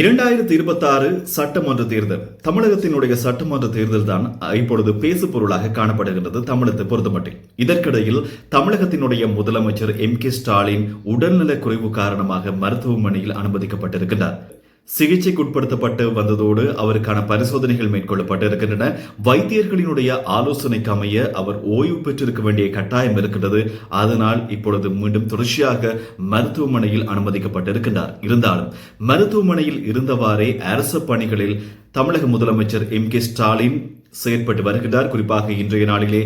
இரண்டாயிரத்தி இருபத்தாறு சட்டமன்ற தேர்தல். தமிழகத்தினுடைய சட்டமன்ற தேர்தல் தான் இப்பொழுது பேசு பொருளாக காணப்படுகின்றது தமிழகத்தை பொறுத்தமட்டில். இதற்கிடையில் தமிழகத்தினுடைய முதலமைச்சர் எம் கே ஸ்டாலின் உடல்நலக் குறைவு காரணமாக மருத்துவமனையில் அனுமதிக்கப்பட்டிருக்கிறார் சிகிச்சைக்குட்படுத்தப்பட்டு வந்ததோடு அவருக்கான பரிசோதனைகள் மேற்கொள்ளப்பட்டு இருக்கின்றன வைத்தியர்களினுடைய ஆலோசனைக்கு அமைய அவர் ஓய்வு பெற்றிருக்க வேண்டிய கட்டாயம் இருக்கின்றது. அதனால் இப்பொழுது மீண்டும் தொடர்ச்சியாக மருத்துவமனையில் அனுமதிக்கப்பட்டிருக்கின்றார். இருந்தாலும் மருத்துவமனையில் இருந்தவாறே அரசு பணிகளில் தமிழக முதலமைச்சர் எம் கே ஸ்டாலின் செயற்பட்டு வருகின்றார் குறிப்பாக இன்றைய நாளிலே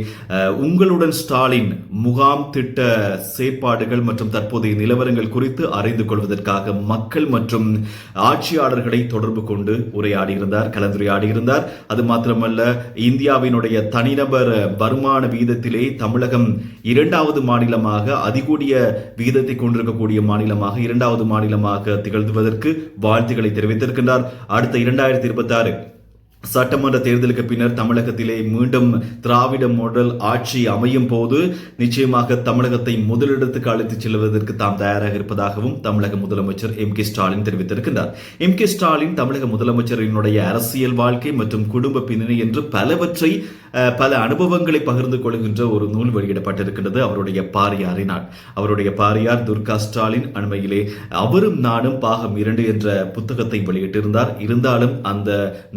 உங்களுடன் ஸ்டாலின் முகாம் திட்ட செயற்பாடுகள் மற்றும் தற்போதைய நிலவரங்கள் குறித்து அறிந்து கொள்வதற்காக மக்கள் மற்றும் ஆட்சியாளர்களை தொடர்பு கொண்டு உரையாடியிருந்தார் கலந்துரையாடியிருந்தார். அது மாத்திரமல்ல இந்தியாவினுடைய தனிநபர் வருமான வீதத்திலே தமிழகம் இரண்டாவது மாநிலமாக அதிகூடிய வீதத்தை கொண்டிருக்கக்கூடிய மாநிலமாக இரண்டாவது மாநிலமாக திகழ்வதற்கு வாழ்த்துக்களை தெரிவித்திருக்கின்றார். அடுத்த இரண்டாயிரத்தி இருபத்தி ஆறு சட்டமன்ற தேர்தலுக்கு பின்னர் தமிழகத்திலே மீண்டும் திராவிட மாடல் ஆட்சி அமையும் போது நிச்சயமாக தமிழகத்தை முதலிடத்துக்கு அழைத்துச் செல்வதற்கு தாம் தயாராக இருப்பதாகவும் தமிழக முதலமைச்சர் எம் கே ஸ்டாலின் தெரிவித்திருக்கின்றார். எம் கே ஸ்டாலின் தமிழக முதலமைச்சரினுடைய அரசியல் வாழ்க்கை மற்றும் குடும்ப பின்னணி என்று பலவற்றை பல அனுபவங்களை பகிர்ந்து கொள்கின்ற ஒரு நூல் வெளியிடப்பட்டிருக்கின்றது. அவருடைய பாரியாரினால் அவருடைய பாரியார் துர்கா ஸ்டாலின் அண்மையிலே அவரும் நானும் பாகம் இரண்டு என்ற புத்தகத்தை வெளியிட்டிருந்தார். இருந்தாலும் அந்த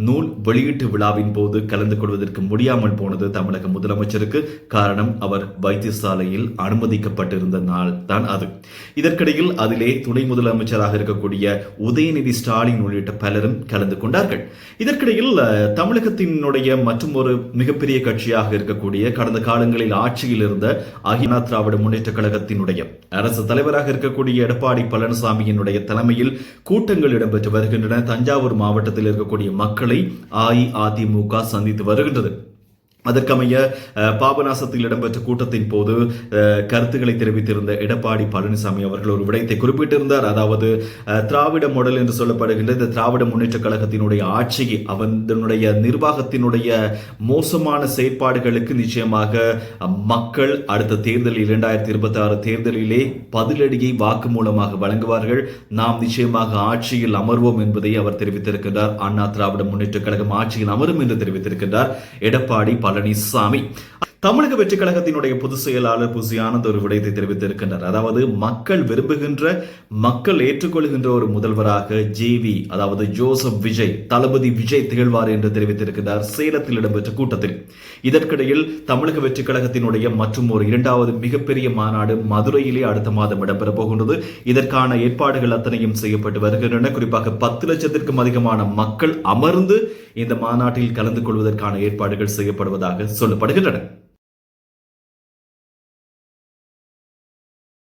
நூல் வெளியீட்டு விழாவின் போது கலந்து கொள்வதற்கு முடியாமல் போனது தமிழக முதலமைச்சருக்கு. காரணம் அவர் வைத்தியசாலையில் அனுமதிக்கப்பட்டிருந்த நாள் தான் அது. இதற்கிடையில் அதிலே துணை முதலமைச்சராக இருக்கக்கூடிய உதயநிதி ஸ்டாலின் உள்ளிட்ட பலரும் கலந்து கொண்டார்கள். இதற்கிடையில் தமிழகத்தினுடைய மற்றும் ஒரு மிகப்பெரிய கட்சியாக இருக்கக்கூடிய கடந்த காலங்களில் ஆட்சியில் இருந்த அகினா திராவிட முன்னேற்ற கழகத்தினுடைய அரசு தலைவராக இருக்கக்கூடிய எடப்பாடி பழனிசாமியினுடைய தலைமையில் கூட்டங்கள் இடம்பெற்று வருகின்றன. தஞ்சாவூர் மாவட்டத்தில் இருக்கக்கூடிய மக்களை அஇஅதிமுக சந்தித்து வருகின்றது. அதற்கமைய பாபநாசத்தில் இடம்பெற்ற கூட்டத்தின் போது கருத்துக்களை தெரிவித்திருந்த எடப்பாடி பழனிசாமி அவர்கள் ஒரு விடயத்தை குறிப்பிட்டிருந்தார். அதாவது திராவிட மாடல் என்று சொல்லப்படுகின்ற இந்த திராவிட முன்னேற்ற கழகத்தினுடைய ஆட்சி அவனுடைய நிர்வாகத்தினுடைய மோசமான செயற்பாடுகளுக்கு நிச்சயமாக மக்கள் அடுத்த தேர்தலில் இரண்டாயிரத்தி இருபத்தி ஆறு தேர்தலிலே பதிலடியை வாக்கு மூலமாக வழங்குவார்கள். நாம் நிச்சயமாக ஆட்சியில் அமர்வோம் என்பதை அவர் தெரிவித்திருக்கின்றார். அண்ணா திராவிட முன்னேற்ற கழகம் ஆட்சியில் அமரும் என்று தெரிவித்திருக்கின்றார். எடப்பாடி பழனிசாமி தமிழக வெற்றி கழகத்தினுடைய பொதுச் செயலாளர் புசி ஆனந்த் ஒரு விடயத்தை தெரிவித்திருக்கின்றார். அதாவது மக்கள் விரும்புகின்ற மக்கள் ஏற்றுக்கொள்கின்ற ஒரு முதல்வராக ஜேவி அதாவது ஜோசப் விஜய் தளபதி விஜய் திகழ்வார் என்று தெரிவித்திருக்கிறார் சேலத்தில் இடம்பெற்ற கூட்டத்தில். இதற்கிடையில் தமிழக வெற்றி கழகத்தினுடைய மற்றும் ஒரு இரண்டாவது மிகப்பெரிய மாநாடு மதுரையிலே அடுத்த மாதம் இடம்பெற போகின்றது. இதற்கான ஏற்பாடுகள் அத்தனையும் செய்யப்பட்டு வருகின்றன. குறிப்பாக பத்து லட்சத்திற்கும் அதிகமான மக்கள் அமர்ந்து இந்த மாநாட்டில் கலந்து கொள்வதற்கான ஏற்பாடுகள் செய்யப்படுவதாக சொல்லப்படுகின்றன.